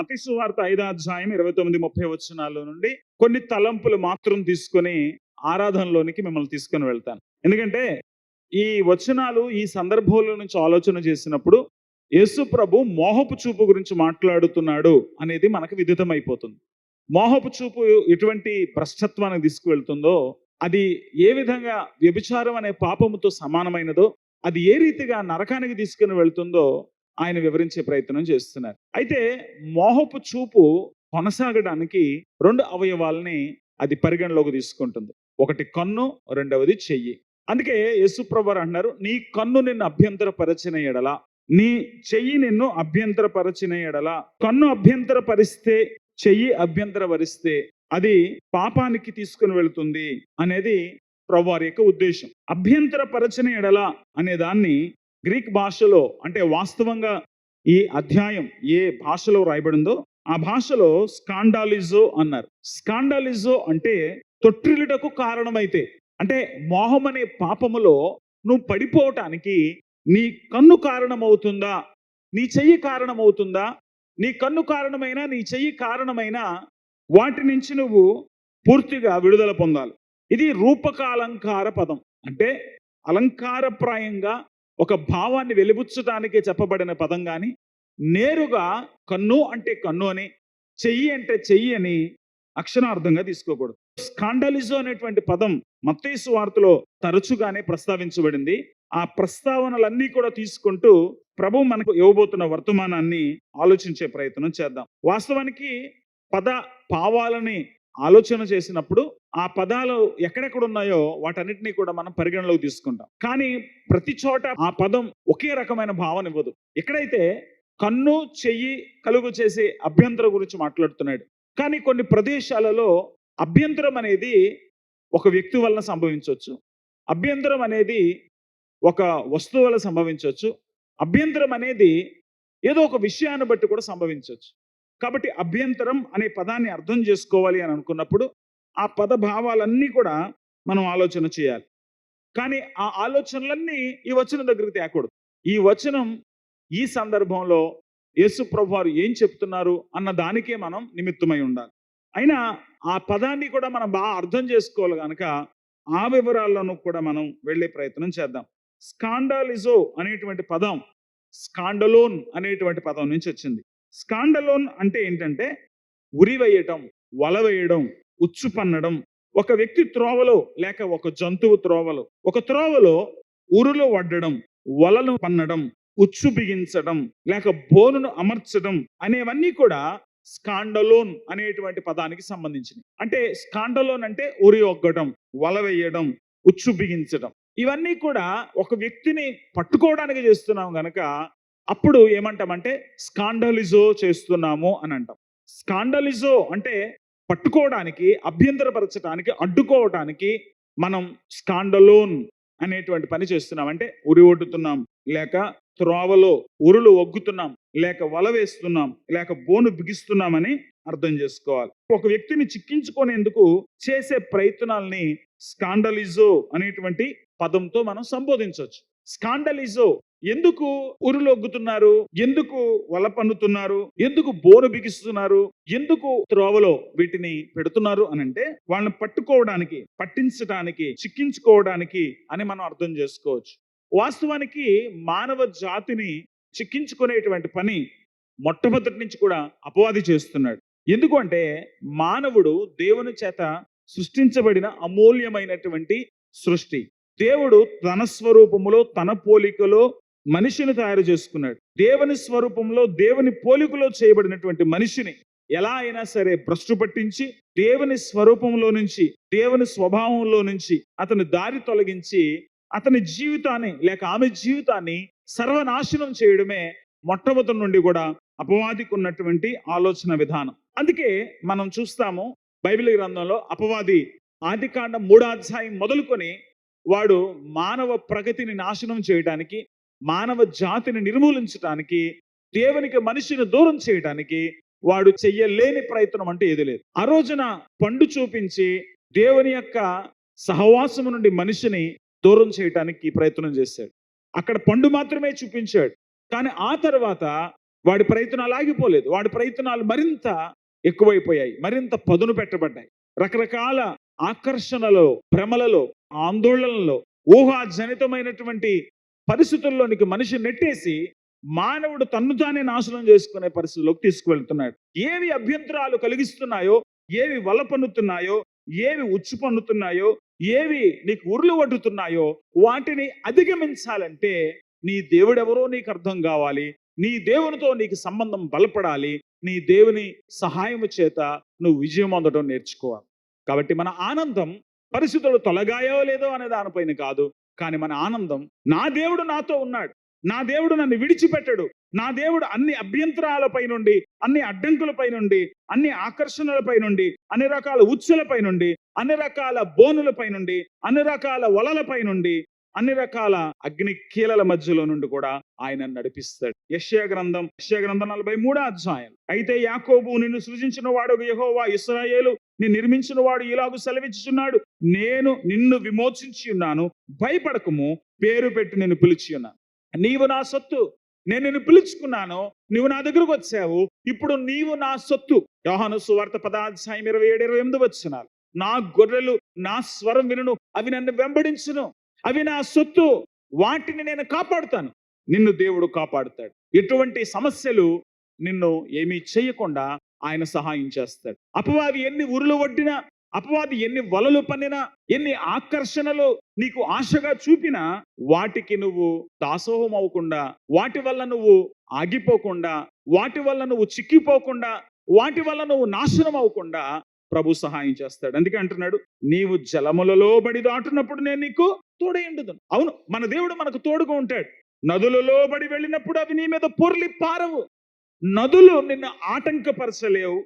మతీసు వార్త ఐదో అధ్యాయం ఇరవై తొమ్మిది ముప్పై వచనాల్లో నుండి కొన్ని తలంపులు మాత్రం తీసుకొని ఆరాధనలోనికి మిమ్మల్ని తీసుకొని వెళ్తాను. ఎందుకంటే ఈ వచనాలు ఈ సందర్భంలో నుంచి ఆలోచన చేసినప్పుడు యేసు ప్రభు మోహపు చూపు గురించి మాట్లాడుతున్నాడు అనేది మనకు విదితమైపోతుంది. మోహపు చూపు ఎటువంటి భ్రష్టత్వానికి తీసుకువెళ్తుందో అది ఏ విధంగా వ్యభిచారం అనే పాపముతో సమానమైనదో అది ఏ రీతిగా నరకానికి తీసుకుని వెళ్తుందో ఆయన వివరించే ప్రయత్నం చేస్తున్నారు. అయితే మోహపు చూపు కొనసాగడానికి రెండు అవయవాల్ని అది పరిగణలోకి తీసుకుంటుంది. ఒకటి కన్ను రెండవది చెయ్యి. అందుకే యేసుప్రభు అన్నారు నీ కన్ను నిన్ను అభ్యంతరపరచిన ఎడల నీ చెయ్యి నిన్ను అభ్యంతరపరచిన ఎడల కన్ను అభ్యంతరపరిస్తే చెయ్యి అభ్యంతరపరిస్తే అది పాపానికి తీసుకుని వెళుతుంది అనేది ప్రభు వారి యొక్క ఉద్దేశం. అభ్యంతరపరచిన ఎడల అనే దాన్ని గ్రీక్ భాషలో అంటే వాస్తవంగా ఈ అధ్యాయం ఏ భాషలో రాయబడిందో ఆ భాషలో స్కాండాలిజో అన్నారు. స్కాండాలిజో అంటే తొట్టిల్లుటకు కారణమైతే అంటే మోహం అనే పాపములో నువ్వు పడిపోవటానికి నీ కన్ను కారణమవుతుందా? నీ చెయ్యి కారణమవుతుందా? నీ కన్ను కారణమైనా నీ చెయ్యి కారణమైనా వాటి నుంచి నువ్వు పూర్తిగా విడుదల పొందాలి. ఇది రూపకాలంకార పదం. అంటే అలంకారప్రాయంగా ఒక భావాన్ని వెలిబుచ్చటానికే చెప్పబడిన పదం కానీ నేరుగా కన్ను అంటే కన్ను అని చెయ్యి అంటే చెయ్యి అని అక్షరార్థంగా తీసుకోకూడదు. స్కాండలిజో అనేటువంటి పదం మత్తేసు వార్తలో తరచుగానే ప్రస్తావించబడింది. ఆ ప్రస్తావనలన్నీ కూడా తీసుకుంటూ ప్రభు మనకు ఇవ్వబోతున్న వర్తమానాన్ని ఆలోచించే ప్రయత్నం చేద్దాం. వాస్తవానికి పద భావాలని ఆలోచన చేసినప్పుడు ఆ పదాలు ఎక్కడెక్కడ ఉన్నాయో వాటన్నిటినీ కూడా మనం పరిగణలోకి తీసుకుంటాం. కానీ ప్రతి చోట ఆ పదం ఒకే రకమైన భావన ఇవ్వదు. ఎక్కడైతే కన్ను చెయ్యి కలుగు చేసే అభ్యంతరం గురించి మాట్లాడుతున్నాడు. కానీ కొన్ని ప్రదేశాలలో అభ్యంతరం అనేది ఒక వ్యక్తి వలన సంభవించవచ్చు. అభ్యంతరం అనేది ఒక వస్తువు వల్ల సంభవించవచ్చు. అభ్యంతరం అనేది ఏదో ఒక విషయాన్ని బట్టి కూడా సంభవించవచ్చు. కాబట్టి అభ్యంతరం అనే పదాన్ని అర్థం చేసుకోవాలి అని అనుకున్నప్పుడు ఆ పద భావాలన్నీ కూడా మనం ఆలోచన చేయాలి. కానీ ఆ ఆలోచనలన్నీ ఈ వచనం దగ్గరికి తేకూడదు. ఈ వచనం ఈ సందర్భంలో యేసు ప్రభు వారు ఏం చెప్తున్నారు అన్న దానికే మనం నిమిత్తమై ఉండాలి. అయినా ఆ పదాన్ని కూడా మనం బాగా అర్థం చేసుకోవాలి కనుక ఆ వివరాలను కూడా మనం వెళ్ళే ప్రయత్నం చేద్దాం. స్కాండాలిజో అనేటువంటి పదం స్కాండలోన్ అనేటువంటి పదం నుంచి వచ్చింది. స్కాండలోన్ అంటే ఏంటంటే ఉరివేయటం వలవేయడం ఉచ్చు పన్నడం. ఒక వ్యక్తి త్రోవలో లేక ఒక జంతువు త్రోవలో ఒక త్రోవలో ఉరులు వడ్డడం వలలు పన్నడం ఉచ్చు బిగించడం లేక బోనును అమర్చడం అనేవన్నీ కూడా స్కాండలోన్ అనేటువంటి పదానికి సంబంధించినవి. అంటే స్కాండలోన్ అంటే ఉరి ఒగ్గడం వల వేయడం ఉచ్చు బిగించడం. ఇవన్నీ కూడా ఒక వ్యక్తిని పట్టుకోవడానికి చేస్తున్నాం గనక అప్పుడు ఏమంటామంటే స్కాండలిజో చేస్తున్నాము అని అంటాం స్కాండలిజో అంటే పట్టుకోవడానికి అభ్యంతరపరచడానికి అడ్డుకోవడానికి మనం స్కాండలోన్ అనేటువంటి పని చేస్తున్నాం. అంటే ఉరి ఒడ్డుతున్నాం లేక త్రోవలో ఉరులు ఒగ్గుతున్నాం లేక వల వేస్తున్నాం లేక బోను బిగిస్తున్నామని అర్థం చేసుకోవాలి. ఒక వ్యక్తిని చిక్కించుకునేందుకు చేసే ప్రయత్నాల్ని స్కాండలిజో అనేటువంటి పదంతో మనం సంబోధించవచ్చు. స్కాండలిజో ఎందుకు ఉరులొగ్గుతున్నారు? ఎందుకు వల పన్నుతున్నారు? ఎందుకు బోను బిగిస్తున్నారు? ఎందుకు త్రోవలో వీటిని పెడుతున్నారు అని అంటే వాళ్ళని పట్టుకోవడానికి పట్టించడానికి చిక్కించుకోవడానికి అని మనం అర్థం చేసుకోవచ్చు. వాస్తవానికి మానవ జాతిని చిక్కించుకునేటువంటి పని మొట్టమొదటి నుంచి కూడా అపవాది చేస్తున్నాడు. ఎందుకంటే మానవుడు దేవుని చేత సృష్టించబడిన అమూల్యమైనటువంటి సృష్టి. దేవుడు తన స్వరూపములో తన పోలికలో మనిషిని తయారు చేసుకున్నాడు. దేవుని స్వరూపంలో దేవుని పోలికలో చేయబడినటువంటి మనిషిని ఎలా అయినా సరే భ్రష్టు పట్టించి దేవుని స్వరూపంలో నుంచి దేవుని స్వభావంలో నుంచి అతని దారి తొలగించి అతని జీవితాన్ని లేక ఆమె జీవితాన్ని సర్వనాశనం చేయడమే మొట్టమొదటి నుండి కూడా అపవాదికి ఉన్నటువంటి ఆలోచన విధానం. అందుకే మనం చూస్తాము బైబిల్ గ్రంథంలో అపవాది ఆదికాండం మూడో అధ్యాయం మొదలుకొని వాడు మానవ ప్రగతిని నాశనం చేయడానికి మానవ జాతిని నిర్మూలించడానికి దేవునికి మనిషిని దూరం చేయడానికి వాడు చెయ్యలేని ప్రయత్నం అంటే ఏది లేదు. ఆ రోజున పండు చూపించి దేవుని యొక్క సహవాసము నుండి మనిషిని దూరం చేయడానికి ప్రయత్నం చేశాడు. అక్కడ పండు మాత్రమే చూపించాడు. కానీ ఆ తర్వాత వాడి ప్రయత్నాలు ఆగిపోలేదు. వాడి ప్రయత్నాలు మరింత ఎక్కువైపోయాయి. మరింత పదును పెట్టబడ్డాయి. రకరకాల ఆకర్షణలో భ్రమలలో ఆందోళనలో ఊహాజనితమైనటువంటి పరిస్థితుల్లోనికి మనిషి నెట్టేసి మానవుడు తన్ను తానే నాశనం చేసుకునే పరిస్థితిలోకి తీసుకువెళ్తున్నాడు. ఏవి అభ్యంతరాలు కలిగిస్తున్నాయో ఏవి వల పన్నుతున్నాయో ఏవి ఉచ్చు పన్నుతున్నాయో ఏవి నీకు ఉరులు వడ్డుతున్నాయో వాటిని అధిగమించాలంటే నీ దేవుడెవరో నీకు అర్థం కావాలి. నీ దేవునితో నీకు సంబంధం బలపడాలి. నీ దేవుని సహాయము చేత నువ్వు విజయం అందడం నేర్చుకోవాలి. కాబట్టి మన ఆనందం పరిస్థితులు తొలగాయో లేదో అనే దానిపైన కాదు. కానీ మన ఆనందం నా దేవుడు నాతో ఉన్నాడు. నా దేవుడు నన్ను విడిచిపెట్టడు. నా దేవుడు అన్ని అభ్యంతరాలపై నుండి అన్ని అడ్డంకులపై నుండి అన్ని ఆకర్షణలపై నుండి అన్ని రకాల ఉచ్చులపై నుండి అన్ని రకాల బోనులపై నుండి అన్ని రకాల వలలపై నుండి అన్ని రకాల అగ్ని కీలల మధ్యలో నుండి కూడా ఆయన నడిపిస్తాడు. యశ్యా గ్రంథం యశ్యా గ్రంథం నలభై మూడో అధ్యాయం. అయితే యాకోబు నిన్ను సృజించిన వాడు యహోవా ఇస్రాయేలు నీ నిర్మించిన వాడు ఇలాగు సెలవిచ్చుచున్నాడు. నేను నిన్ను విమోచించి ఉన్నాను. భయపడకము. పేరు పెట్టి నేను పిలిచి ఉన్నాను. నీవు నా సొత్తు. నేను నిన్ను పిలుచుకున్నాను. నువ్వు నా దగ్గరకు వచ్చావు. ఇప్పుడు నీవు నా సొత్తు. యోహాను సువార్త పదాధ్యాయం ఇరవై ఏడు ఇరవై ఎనిమిది వచ్చినారు నా గొర్రెలు నా స్వరం వినును. అవి నన్ను వెంబడించును. అవి నా సొత్తు. వాటిని నేను కాపాడుతాను. నిన్ను దేవుడు కాపాడుతాడు. ఎటువంటి సమస్యలు నిన్ను ఏమీ చేయకుండా ఆయన సహాయం చేస్తాడు. అపవాది ఎన్ని ఉరులు వడ్డినా అపవాది ఎన్ని వలలు పన్నినా ఎన్ని ఆకర్షణలు నీకు ఆశగా చూపినా వాటికి నువ్వు దాసోహం అవ్వకుండా వాటి వల్ల నువ్వు ఆగిపోకుండా వాటి వల్ల నువ్వు చిక్కిపోకుండా వాటి వల్ల నువ్వు నాశనం అవ్వకుండా ప్రభు సహాయం చేస్తాడు. అందుకే అంటున్నాడు నీవు జలములలో బడి దాటున్నప్పుడు నేను నీకు తోడేండుదు అవును మన దేవుడు మనకు తోడుగా ఉంటాడు. నదులలో బడి వెళ్ళినప్పుడు అవి నీ మీద పొర్లి పారవు. నదులు నిన్ను ఆటంకపరచలేవు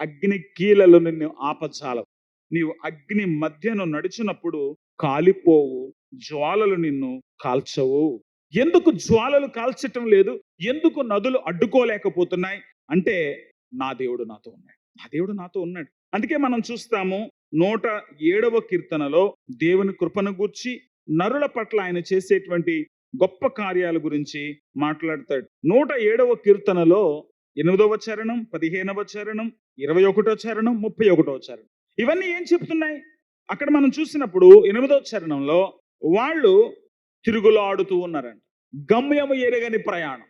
అగ్ని కీలలు నిన్ను ఆపచాలవు నీవు అగ్ని మధ్యను నడిచినప్పుడు కాలిపోవు జ్వాలలు నిన్ను కాల్చవు. ఎందుకు జ్వాలలు కాల్చటం లేదు? ఎందుకు నదులు అడ్డుకోలేకపోతున్నాయి? అంటే నా దేవుడు నాతో ఉన్నాడు. నా దేవుడు నాతో ఉన్నాడు. అందుకే మనం చూస్తాము నూట ఏడవ కీర్తనలో దేవుని కృపను గూర్చి నరుల పట్ల ఆయన చేసేటువంటి గొప్ప కార్యాల గురించి మాట్లాడతాడు. నూట ఏడవ కీర్తనలో ఎనిమిదవ చరణం పదిహేనవ చరణం ఇరవై ఒకటో చరణం ముప్పై ఒకటో చరణం. ఇవన్నీ ఏం చెప్తున్నాయి? అక్కడ మనం చూసినప్పుడు ఎనిమిదవ చరణంలో వాళ్ళు తిరుగులాడుతూ ఉన్నారంట. గమ్యము ఎరగని ప్రయాణం.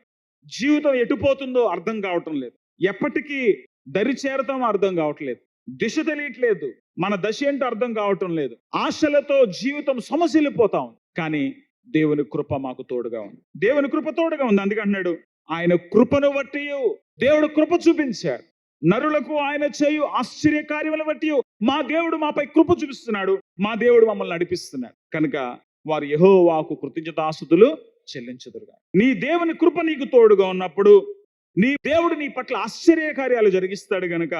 జీవితం ఎటుపోతుందో అర్థం కావటం లేదు. ఎప్పటికీ దరి చేరతాం అర్థం కావట్లేదు. దిశ తెలియట్లేదు. మన దశ ఏంటో అర్థం కావటం లేదు. ఆశలతో జీవితం సమస్యలిపోతా కానీ దేవుని కృప మాకు తోడుగా ఉంది. దేవుని కృప తోడుగా ఉంది. అందుకే ఆయన కృపను బట్టి దేవుడు కృప చూపించాడు నరులకు ఆయన చేయు ఆశ్చర్య కార్యములను బట్టి మా దేవుడు మాపై కృప చూపిస్తున్నాడు. మా దేవుడు మమ్మల్ని నడిపిస్తున్నాడు. కనుక వారు యెహోవాకు కృతజ్ఞతాస్తుతులు చెల్లించదురుగా నీ దేవుని కృప నీకు తోడుగా ఉన్నప్పుడు నీ దేవుడు నీ పట్ల ఆశ్చర్య కార్యాలు జరిగిస్తాడు గనుక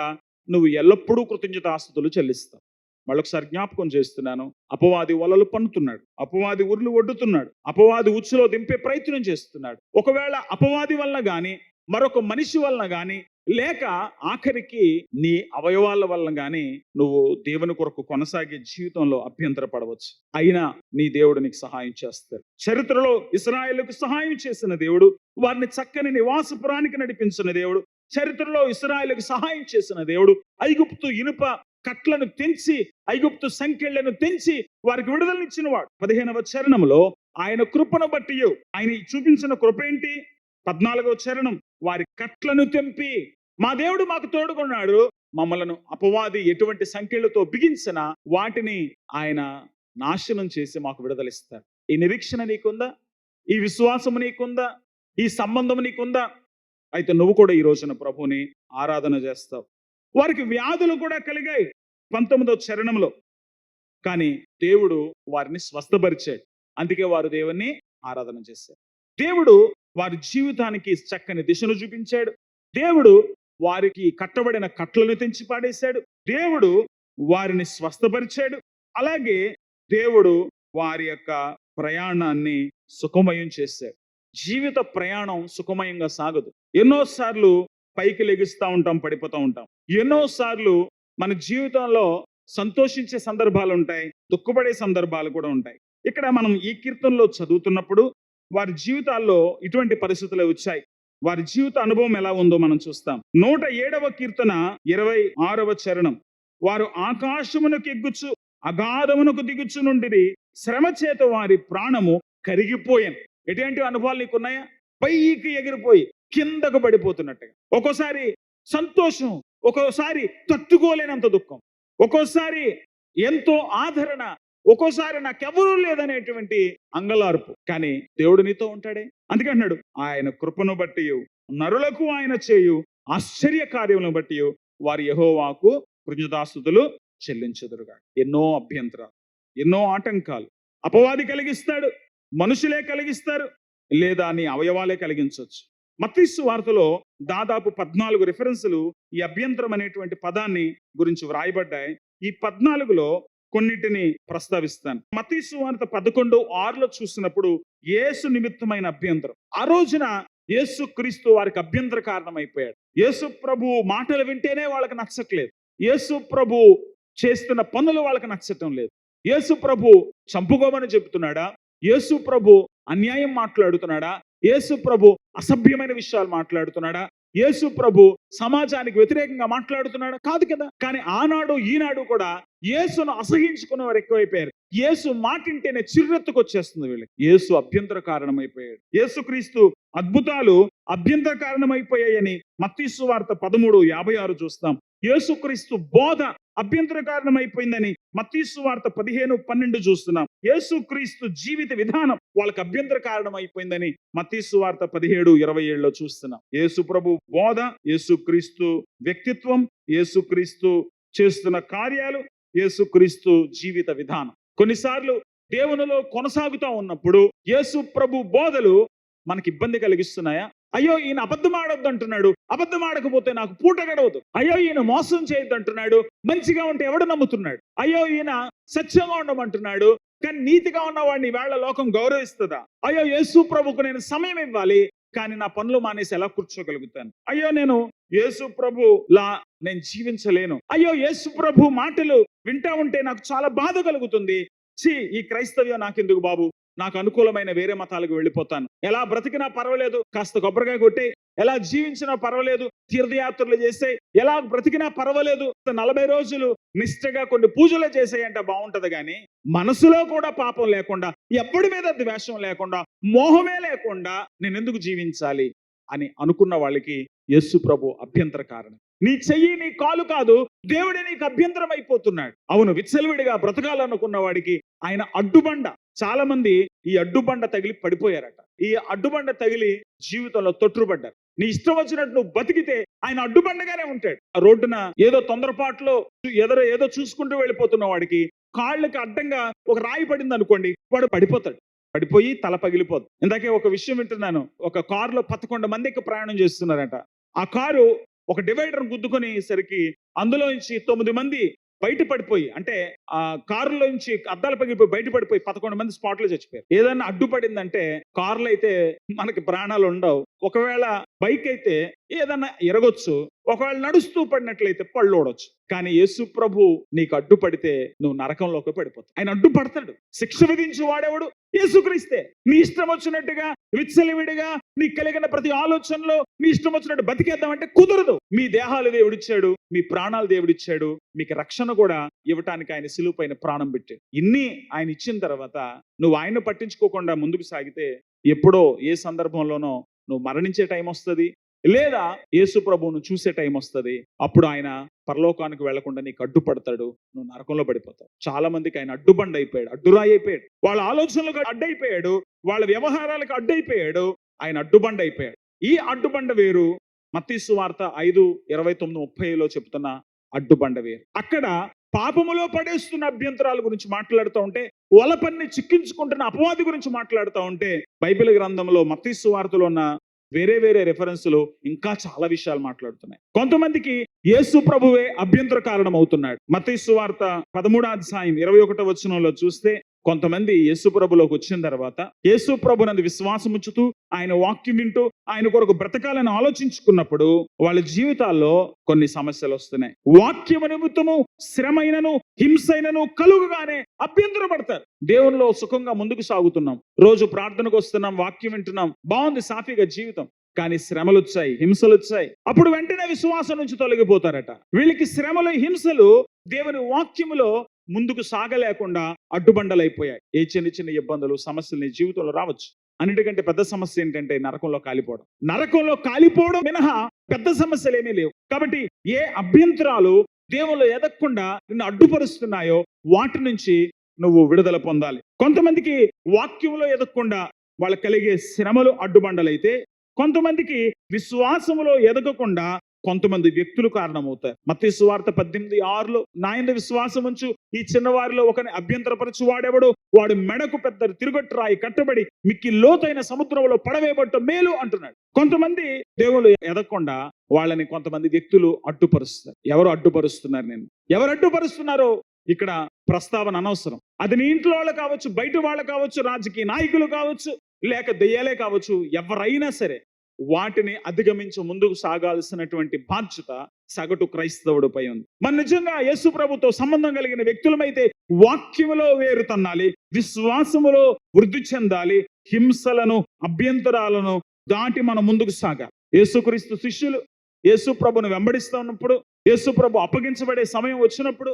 నువ్వు ఎల్లప్పుడూ కృతజ్ఞతాస్తుతులు చెల్లిస్తావు. మళ్ళొకసారి జ్ఞాపకం చేస్తున్నాను. అపవాది వలలు పన్నుతున్నాడు. అపవాది ఉర్లు ఒడ్డుతున్నాడు. అపవాది ఉచ్చులో దింపే ప్రయత్నం చేస్తున్నాడు. ఒకవేళ అపవాది వల్ల గాని మరొక మనిషి వలన గాని లేక ఆఖరికి నీ అవయవాల వలన గాని నువ్వు దేవుని కొరకు కొనసాగే జీవితంలో అభ్యంతర పడవచ్చు అయినా నీ దేవుడు నీకు సహాయం చేస్తాడు. చరిత్రలో ఇస్రాయేల్కు సహాయం చేసిన దేవుడు వారిని చక్కని నివాసపురానికి నడిపించిన దేవుడు చరిత్రలో ఇస్రాయేల్కు సహాయం చేసిన దేవుడు ఐగుప్తు ఇనుప కట్లను తెంచి ఐగుప్తు సంఖ్యలను తెంచి వారికి విడుదలనిచ్చిన వాడు పదిహేనవ చరణంలో ఆయన కృపను బట్టి ఆయన చూపించిన కృప ఏంటి? పద్నాలుగవ చరణం. వారి కట్లను తెంపి. మా దేవుడు మాకు తోడుకున్నాడు మమ్మలను అపవాది ఎటువంటి సంఖ్యలతో బిగించిన వాటిని ఆయన నాశనం చేసి మాకు విడుదలిస్తారు. ఈ నిరీక్షణ నీకుందా? ఈ విశ్వాసము నీకుందా? ఈ సంబంధం నీకుందా? అయితే నువ్వు కూడా ఈ రోజున ప్రభుని ఆరాధన చేస్తావు. వారికి వ్యాధులు కూడా కలిగాయి పంతొమ్మిదో చరణంలో. కానీ దేవుడు వారిని స్వస్థపరిచాడు. అందుకే వారు దేవుణ్ణి ఆరాధన చేశారు. దేవుడు వారి జీవితానికి చక్కని దిశను చూపించాడు. దేవుడు వారికి కట్టబడిన కట్లను తెంచి పాడేశాడు. దేవుడు వారిని స్వస్థపరిచాడు. అలాగే దేవుడు వారి యొక్క ప్రయాణాన్ని సుఖమయం చేశాడు. జీవిత ప్రయాణం సుఖమయంగా సాగదు. ఎన్నోసార్లు పైకి లెగిస్తూ ఉంటాం పడిపోతూ ఉంటాం. ఎన్నోసార్లు మన జీవితంలో సంతోషించే సందర్భాలు ఉంటాయి దుఃఖపడే సందర్భాలు కూడా ఉంటాయి. ఇక్కడ మనం ఈ కీర్తనలో చదువుతున్నప్పుడు వారి జీవితాల్లో ఇటువంటి పరిస్థితులు వచ్చాయి. వారి జీవిత అనుభవం ఎలా ఉందో మనం చూస్తాం. నూట ఏడవ కీర్తన ఇరవై ఆరవ చరణం. వారు ఆకాశమునకు ఎగ్గుచు అగాధమునకు దిగుచు నుండి శ్రమ చేత వారి ప్రాణము కరిగిపోయాను. ఎటువంటి అనుభవాలు నీకున్నాయా? పైకి ఎగిరిపోయి కిందకు పడిపోతున్నట్టుగా. ఒక్కోసారి సంతోషం ఒక్కోసారి తట్టుకోలేనంత దుఃఖం ఒక్కోసారి ఎంతో ఆదరణ ఒక్కోసారి నాకెవరూ లేదనేటువంటి అంగలార్పు. కానీ దేవుడు నీతో ఉంటాడే. అందుకంటున్నాడు ఆయన కృపను బట్టి నరులకు ఆయన చేయు ఆశ్చర్య కార్యములను బట్టి వారి యహోవాకు కృతజ్ఞతాస్తుతులు చెల్లించుదురుగా ఎన్నో అభ్యంతరాలు ఎన్నో ఆటంకాలు అపవాది కలిగిస్తాడు మనుషులే కలిగిస్తారు లేదా నీ అవయవాలే కలిగించవచ్చు మతీసు వార్తలో దాదాపు పద్నాలుగు రిఫరెన్సులు ఈ అభ్యంతరం అనేటువంటి పదాన్ని గురించి వ్రాయబడ్డాయి. ఈ పద్నాలుగులో కొన్నిటిని ప్రస్తావిస్తాను. మతీసు వార్త పదకొండు ఆరులో చూసినప్పుడు యేసు నిమిత్తమైన అభ్యంతరం. ఆ రోజున యేసు క్రీస్తు వారికి అభ్యంతర కారణమైపోయాడు. యేసు ప్రభు మాటలు వింటేనే వాళ్ళకి నచ్చట్లేదు. యేసు ప్రభు చేస్తున్న పనులు వాళ్ళకి నచ్చటం లేదు. యేసు ప్రభు చంపుకోమని చెబుతున్నాడా? యేసు ప్రభు అన్యాయం మాట్లాడుతున్నాడా? యేసు ప్రభు అసభ్యమైన విషయాలు మాట్లాడుతున్నాడా? యేసు ప్రభు సమాజానికి వ్యతిరేకంగా మాట్లాడుతున్నాడా? కాదు కదా. కానీ ఆనాడు ఈనాడు కూడా యేసును అసహించుకున్న వారు ఎక్కువైపోయారు. యేసు మాటింటేనే చిర్రెత్తుకు వచ్చేస్తుంది వీళ్ళకి. యేసు అభ్యంతర కారణమైపోయాడు. యేసుక్రీస్తు అద్భుతాలు అభ్యంతర కారణమైపోయాయని మత్తీసు వార్త పదమూడు యాభై ఆరు చూస్తాం. యేసుక్రీస్తు బోధ అభ్యంతర కారణమైపోయిందని మత్తీసు వార్త పదిహేను పన్నెండు చూస్తున్నాం. యేసుక్రీస్తు జీవిత విధానం వాళ్ళకి అభ్యంతర కారణం అయిపోయిందని మత్తీసు వార్త పదిహేడు ఇరవై ఏడులో చూస్తున్నాం. యేసు ప్రభు బోధ యేసుక్రీస్తు వ్యక్తిత్వం యేసుక్రీస్తు చేస్తున్న కార్యాలు యేసుక్రీస్తు జీవిత విధానం. కొన్నిసార్లు దేవునిలో కొనసాగుతూ ఉన్నప్పుడు యేసు ప్రభు బోధలు మనకి ఇబ్బంది కలిగిస్తున్నాయా? అయ్యో ఈయన అబద్ధం ఆడొద్దు అంటున్నాడు అబద్ధం ఆడకపోతే నాకు పూట గడవదు. అయ్యో ఈయన మోసం చేయొద్దు అంటున్నాడు మంచిగా ఉంటే ఎవడు నమ్ముతున్నాడు? అయ్యో ఈయన సత్యంగా ఉండమంటున్నాడు. కానీ నీతిగా ఉన్న వాడిని వేళ లోకం గౌరవిస్తుందా? అయ్యో యేసు ప్రభుకు నేను సమయం ఇవ్వాలి కానీ నా పనులు మానేసి ఎలా కూర్చోగలుగుతాను? అయ్యో నేను యేసు ప్రభు లా నేను జీవించలేను. అయ్యో యేసు ప్రభు మాటలు వింటా ఉంటే నాకు చాలా బాధ కలుగుతుంది. ఛీ ఈ క్రైస్తవ్యం నాకెందుకు బాబు? నాకు అనుకూలమైన వేరే మతాలకు వెళ్ళిపోతాను. ఎలా బ్రతికినా పర్వాలేదు కాస్త కొబ్బరికాయ కొట్టి ఎలా జీవించినా పర్వాలేదు తీర్థయాత్రలు చేస్తే ఎలా బ్రతికినా పర్వాలేదు నలభై రోజులు నిష్ఠగా కొన్ని పూజలు చేసేయంటే బాగుంటది కానీ మనసులో కూడా పాపం లేకుండా ఎప్పటి మీద ద్వేషం లేకుండా మోహమే లేకుండా నేను ఎందుకు జీవించాలి అని అనుకున్న వాళ్ళకి యేసు ప్రభు అభ్యంతర కారణం. నీ చెయ్యి నీ కాలు కాదు దేవుడే నీకు అభ్యంతరం అయిపోతున్నాడు అవును విచ్చలవిడిగా బ్రతకాలనుకున్న వాడికి ఆయన అడ్డుబండ. చాలా మంది ఈ అడ్డుబండ తగిలి పడిపోయారట. ఈ అడ్డుబండ తగిలి జీవితంలో తొట్టుపడ్డారు నీ ఇష్టం వచ్చినట్టు నువ్వు బతికితే ఆయన అడ్డుబండగానే ఉంటాడు. ఆ రోడ్డున ఏదో తొందరపాటులో ఎదరో ఏదో చూసుకుంటూ వెళ్ళిపోతున్న వాడికి కాళ్ళకి అడ్డంగా ఒక రాయి పడింది అనుకోండి వాడు పడిపోతాడు. పడిపోయి తల పగిలిపోదు ఇందాకే ఒక విషయం వింటున్నాను. ఒక కారులో పదకొండు మంది ఎక్కువ ప్రయాణం చేస్తున్నారట. ఆ కారు ఒక డివైడర్ గుద్దుకునేసరికి అందులో నుంచి తొమ్మిది మంది బయట పడిపోయి అంటే ఆ కారులో నుంచి అద్దాలు పగిలిపోయి బయట పడిపోయి పదకొండు మంది స్పాట్లో చచ్చిపోయారు. ఏదైనా అడ్డుపడిందంటే కార్లు అయితే మనకి ప్రాణాలు ఉండవు. ఒకవేళ బైక్ అయితే ఏదన్నా ఎరగొచ్చు ఒకవేళ నడుస్తూ పడినట్లయితే పళ్ళు ఓడొచ్చు కానీ యేసు ప్రభు నీకు అడ్డుపడితే నువ్వు నరకంలోకి పడిపోతావు. ఆయన అడ్డుపడతాడు. శిక్ష విధించి వాడేవాడు? యేసుక్రీస్తే నీ ఇష్టం వచ్చినట్టుగా విచ్చలవిడిగా నీకు కలిగిన ప్రతి ఆలోచనలో నీ ఇష్టం వచ్చినట్టు బతికేద్దామంటే కుదరదు. మీ దేహాలు దేవుడిచ్చాడు మీ ప్రాణాలు దేవుడిచ్చాడు మీకు రక్షణ కూడా ఇవ్వటానికి ఆయన సిలువు పైన ప్రాణం పెట్టాడు. ఇన్ని ఆయన ఇచ్చిన తర్వాత నువ్వు ఆయన పట్టించుకోకుండా ముందుకు సాగితే ఎప్పుడో ఏ సందర్భంలోనో నువ్వు మరణించే టైం వస్తుంది. లేదా యేసు ప్రభువును చూసే టైం వస్తుంది అప్పుడు ఆయన పరలోకానికి వెళ్ళకుండా నీకు అడ్డుపడతాడు నువ్వు నరకంలో పడిపోతావు. చాలా మందికి ఆయన అడ్డుబండ అయిపోయాడు అడ్డురాయి అయిపోయాడు వాళ్ళ ఆలోచనలకు అడ్డైపోయాడు వాళ్ళ వ్యవహారాలకు అడ్డైపోయాడు ఆయన అడ్డుబండ అయిపోయాడు ఈ అడ్డుబండ వేరు మత్తీసు వార్త ఐదు ఇరవై తొమ్మిది ముప్పైలో చెప్తున్న అడ్డుబండ వేరు. అక్కడ పాపములో పడేస్తున్న అభ్యంతరాల గురించి మాట్లాడుతూ ఉంటే వలపన్ని చిక్కించుకుంటున్న అపవాది గురించి మాట్లాడుతూ ఉంటే బైబిల్ గ్రంథంలో మతీసు వార్తలో ఉన్న వేరే వేరే రెఫరెన్స్లు ఇంకా చాలా విషయాలు మాట్లాడుతున్నాయి. కొంతమందికి యేసు ప్రభువే అభ్యంతర కారణం అవుతున్నాడు మతీసు వార్త పదమూడో అధ్యాయం ఇరవై ఒకటో వచనంలో చూస్తే కొంతమంది యేసు ప్రభులోకి వచ్చిన తర్వాత యేసు ప్రభు నందు విశ్వాసం ఉంచుతూ ఆయన వాక్యం వింటూ ఆయన కొరకు బ్రతకాలని ఆలోచించుకున్నప్పుడు వాళ్ళ జీవితాల్లో కొన్ని సమస్యలు వస్తున్నాయి. వాక్యము నిమిత్తము శ్రమైనను హింసైనను కలుగుగానే అభ్యంతర పడతారు దేవునిలో సుఖంగా ముందుకు సాగుతున్నాం. రోజు ప్రార్థనకు వస్తున్నాం వాక్యం వింటున్నాం. బాగుంది సాఫీగా జీవితం. కానీ శ్రమలు వచ్చాయి హింసలు వచ్చాయి. అప్పుడు వెంటనే విశ్వాసం నుంచి తొలగిపోతారట. వీళ్ళకి శ్రమలు హింసలు దేవుని వాక్యములో ముందుకు సాగలేకుండా అడ్డుబండలైపోయాయి. ఏ చిన్న చిన్న ఇబ్బందులు సమస్యలు నీ జీవితంలో రావచ్చు. అన్నిటికంటే పెద్ద సమస్య ఏంటంటే నరకంలో కాలిపోవడం. నరకంలో కాలిపోవడం మినహా పెద్ద సమస్యలు ఏమీ లేవు. కాబట్టి ఏ అభ్యంతరాలు దేవుళ్ళు ఎదగకుండా నిన్ను అడ్డుపరుస్తున్నాయో వాటి నుంచి నువ్వు విడుదల పొందాలి. కొంతమందికి వాక్యంలో ఎదగకుండా వాళ్ళ కలిగే శ్రమలు అడ్డుబండలైతే కొంతమందికి విశ్వాసములో ఎదగకుండా కొంతమంది వ్యక్తులు కారణమవుతారు. మత్తి సువార్త పద్దెనిమిది ఆరులో నాయన విశ్వాసం ఉంచు. ఈ చిన్నవారిలో ఒకని అభ్యంతరపరచు. వాడెవడు? వాడు మెడకు పెద్ద తిరుగట్టు రాయి కట్టబడి మిక్కి లోతైన సముద్రంలో పడవేయబట్ట మేలు అంటున్నాడు. కొంతమంది దేవుళ్ళు ఎదగకుండా వాళ్ళని కొంతమంది వ్యక్తులు అడ్డుపరుస్తారు. ఎవరు అడ్డుపరుస్తున్నారు నేను? ఎవరు అడ్డుపరుస్తున్నారో? ఇక్కడ ప్రస్తావన అనవసరం. అది నీ ఇంట్లో వాళ్ళు కావచ్చు బయట వాళ్ళు కావచ్చు రాజకీయ నాయకులు కావచ్చు లేక దెయ్యాలే కావచ్చు ఎవరైనా సరే వాటిని అధిగమించి ముందుకు సాగాల్సినటువంటి బాధ్యత సగటు క్రైస్తవుడిపై ఉంది. మన నిజంగా యేసు ప్రభుతో సంబంధం కలిగిన వ్యక్తులమైతే వాక్యములో వేరు తన్నాలి విశ్వాసములో వృద్ధి చెందాలి హింసలను అభ్యంతరాలను దాటి మనం ముందుకు సాగాలి. యేసుక్రీస్తు శిష్యులు యేసు ప్రభుని వెంబడిస్తూ ఉన్నప్పుడు యేసు ప్రభు అప్పగించబడే సమయం వచ్చినప్పుడు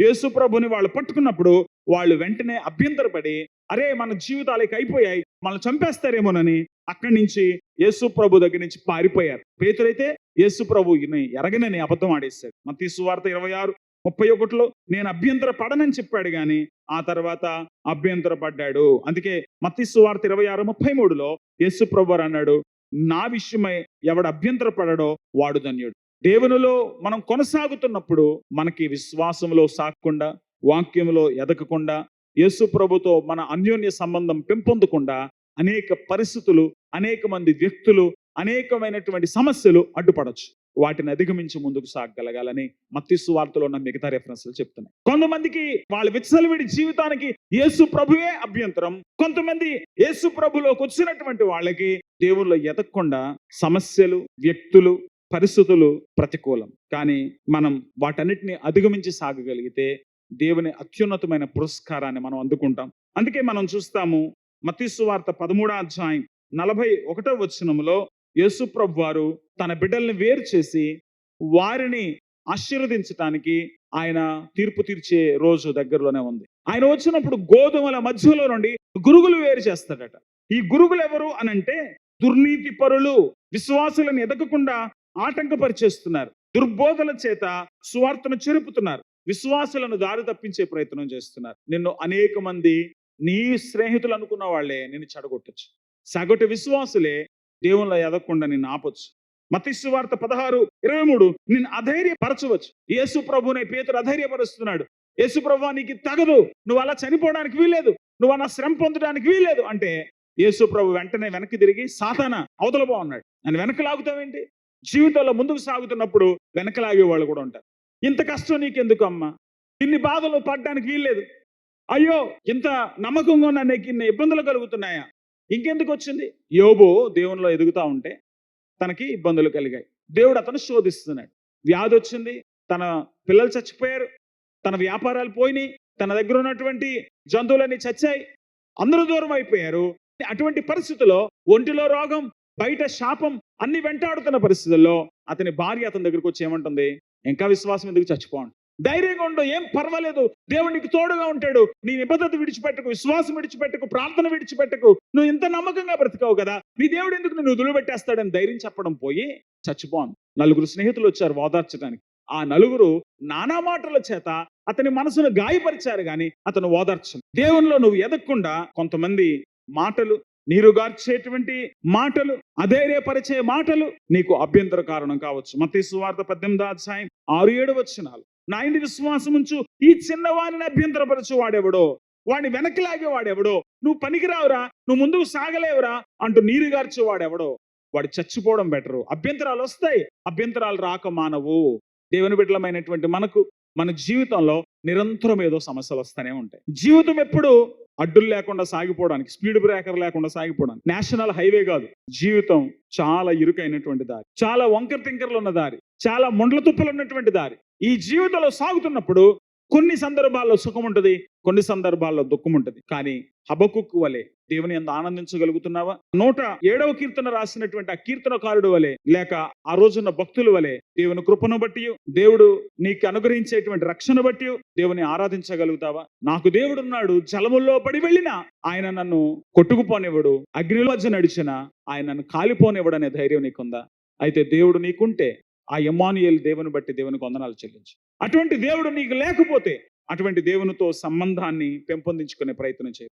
యేసు ప్రభుని వాళ్ళు పట్టుకున్నప్పుడు వాళ్ళు వెంటనే అభ్యంతరపడి అరే మన జీవితాలకి అయిపోయాయి మనల్ని చంపేస్తారేమోనని అక్కడి నుంచి యేసు ప్రభు దగ్గర నుంచి పారిపోయారు. పేతురైతే యేసు ప్రభు ఎరగనని అబద్ధం ఆడేశాడు. మత్తీ సువార్త ఇరవై ఆరు ముప్పై ఒకటిలో నేను అభ్యంతర పడనని చెప్పాడు కానీ ఆ తర్వాత అభ్యంతర పడ్డాడు అందుకే మత్తీ సువార్త ఇరవై ఆరు ముప్పై మూడులో యేసు ప్రభు అన్నాడు నా విషయమై ఎవడు అభ్యంతర పడడో వాడు ధన్యుడు. దేవునిలో మనం కొనసాగుతున్నప్పుడు మనకి విశ్వాసంలో సాగకుండా వాక్యంలో ఎదగకుండా యేసు ప్రభుతో మన అన్యోన్య సంబంధం పెంపొందకుండా అనేక పరిస్థితులు అనేక మంది వ్యక్తులు అనేకమైనటువంటి సమస్యలు అడ్డుపడవచ్చు వాటిని అధిగమించి ముందుకు సాగగలగాలని మత్తిస్సు వార్తలో ఉన్న మిగతా రెఫరెన్స్లు చెప్తున్నాయి. కొంతమందికి వాళ్ళ విచ్చలవిడి జీవితానికి యేసు ప్రభువే అభ్యంతరం. కొంతమంది యేసు ప్రభులోకి వచ్చినటువంటి వాళ్ళకి దేవుళ్ళు ఎదగకుండా సమస్యలు వ్యక్తులు పరిస్థితులు ప్రతికూలం. కానీ మనం వాటన్నిటిని అధిగమించి సాగగలిగితే దేవుని అత్యున్నతమైన పురస్కారాన్ని మనం అందుకుంటాం. అందుకే మనం చూస్తాము మతీసు వార్త పదమూడో అధ్యాయం నలభై ఒకటో వచనములో యేసుప్రభు వారు తన బిడ్డల్ని వేరు చేసి వారిని ఆశీర్వదించటానికి ఆయన తీర్పు తీర్చే రోజు దగ్గరలోనే ఉంది. ఆయన వచ్చినప్పుడు గోధుమల మధ్యలో నుండి గురుగులు వేరు చేస్తాడట. ఈ గురుగులు ఎవరు అనంటే దుర్నీతి పరులు విశ్వాసులను ఎదగకుండా ఆటంకపరిచేస్తున్నారు. దుర్బోధల చేత సువార్తను చెరుపుతున్నారు. విశ్వాసులను దారి తప్పించే ప్రయత్నం చేస్తున్నారు. నిన్ను అనేక మంది నీ స్నేహితులు అనుకున్న వాళ్ళే నేను చెడగొట్టచ్చు. సగటు విశ్వాసులే దేవుళ్ళ ఎదగకుండా నిన్ను ఆపొచ్చు. మతిస్సు వార్త పదహారు ఇరవై మూడు నిన్ను అధైర్యపరచవచ్చు. యేసు ప్రభునే పేతుడు అధైర్యపరుస్తున్నాడు. యేసు ప్రభు నీకు తగదు. నువ్వు అలా చనిపోవడానికి వీల్లేదు. నువ్వు అలా శ్రమ పొందడానికి వీల్లేదు. అంటే యేసు ప్రభు వెంటనే వెనక్కి తిరిగి సాతాన అవతల బాగున్నాడు నన్ను వెనక లాగుతావేంటి? జీవితంలో ముందుకు సాగుతున్నప్పుడు వెనక లాగే వాళ్ళు కూడా ఉంటారు. ఇంత కష్టం నీకెందుకు అమ్మా ఇన్ని బాధలు పడడానికి వీల్లేదు. అయ్యో ఇంత నమ్మకంగా ఉన్న నీకు ఇన్ని ఇబ్బందులు కలుగుతున్నాయా? ఇంకెందుకు వచ్చింది? యోబు దేవునిలో ఎదుగుతా ఉంటే తనకి ఇబ్బందులు కలిగాయి. దేవుడు అతను శోధిస్తున్నాడు. వ్యాధి వచ్చింది తన పిల్లలు చచ్చిపోయారు తన వ్యాపారాలు పోయినాయి తన దగ్గర ఉన్నటువంటి జంతువులన్నీ చచ్చాయి అందరూ దూరం అయిపోయారు. అటువంటి పరిస్థితుల్లో ఒంటిలో రోగం బయట శాపం అన్ని వెంటాడుతున్న పరిస్థితుల్లో అతని భార్య అతని దగ్గరికి వచ్చి ఏమంటుంది? ఇంకా విశ్వాసం ఎందుకు చచ్చిపోండి ధైర్యంగా ఉండు ఏం పర్వాలేదు. దేవుడు నీకు తోడుగా ఉంటాడు. నీ నిబద్ధత విడిచిపెట్టకు విశ్వాసం విడిచిపెట్టకు ప్రార్థన విడిచిపెట్టకు. నువ్వు ఇంత నమ్మకంగా బ్రతికావు కదా. నీ దేవుడు ఎందుకు నిన్ను వదిలిపెట్టేస్తాడని ధైర్యం చెప్పడం పోయి చచ్చిపోను. నలుగురు స్నేహితులు వచ్చారు ఓదార్చడానికి. ఆ నలుగురు నానా మాటల చేత అతని మనసును గాయపరిచారు గాని అతను ఓదార్చు. దేవునిలో నువ్వు ఎదగకుండా కొంతమంది మాటలు నీరుగార్చేటువంటి మాటలు అధైర్యపరిచే మాటలు నీకు అభ్యంతర కారణం కావచ్చు. మతీసు వార్త పద్దెనిమిది అధ్యాయం ఆరు ఏడు వచ్చినాలు నా ఇంటి విశ్వాసం ఉంచు. ఈ చిన్నవాడిని అభ్యంతరపరచు. వాడెవడో? వాడిని వెనక్కి లాగేవాడెవడో నువ్వు పనికిరావురా? నువ్వు ముందుకు సాగలేవురా? అంటూ నీరు వాడెవడో? వాడు చచ్చిపోవడం బెటరు. అభ్యంతరాలు వస్తాయి. అభ్యంతరాలు రాక మానవు. దేవుని బిడ్డలమైనటువంటి మనకు మన జీవితంలో నిరంతరం ఏదో సమస్యలు వస్తూనే ఉంటాయి. జీవితం ఎప్పుడు అడ్డులు లేకుండా సాగిపోవడానికి స్పీడ్ బ్రేకర్ లేకుండా సాగిపోవడానికి నేషనల్ హైవే కాదు. జీవితం చాలా ఇరుకైనటువంటి దారి. చాలా వంకర తింకర్లు ఉన్న దారి. చాలా ముండ్ల తుప్పలు ఉన్నటువంటి దారి. ఈ జీవితంలో సాగుతున్నప్పుడు కొన్ని సందర్భాల్లో సుఖం ఉంటుంది కొన్ని సందర్భాల్లో దుఃఖం ఉంటుంది. కానీ హబకుక్కు వలె దేవుని ఎందు ఆనందించగలుగుతున్నావా? నూట ఏడవ కీర్తన రాసినటువంటి ఆ కీర్తనకారుడు వలె లేక ఆ రోజున్న భక్తుల వలె దేవుని కృపను బట్టి దేవుడు నీకు అనుగ్రహించేటువంటి రక్షణ బట్టి దేవుని ఆరాధించగలుగుతావా? నాకు దేవుడున్నాడు జలముల్లో పడి వెళ్ళినా ఆయన నన్ను కొట్టుకుపోనివ్వడు అగ్నిలో మధ్య నడిచిన ఆయన నన్ను కాలిపోనివ్వడు అనే ధైర్యం నీకుందా? అయితే దేవుడు నీకుంటే ఆ ఎమానుయేల్ దేవుని బట్టి దేవునికి వందనాలు చెల్లించు. అటువంటి దేవుడు నీకు లేకపోతే అటువంటి దేవునితో సంబంధాన్ని పెంపొందించుకునే ప్రయత్నం చేయి.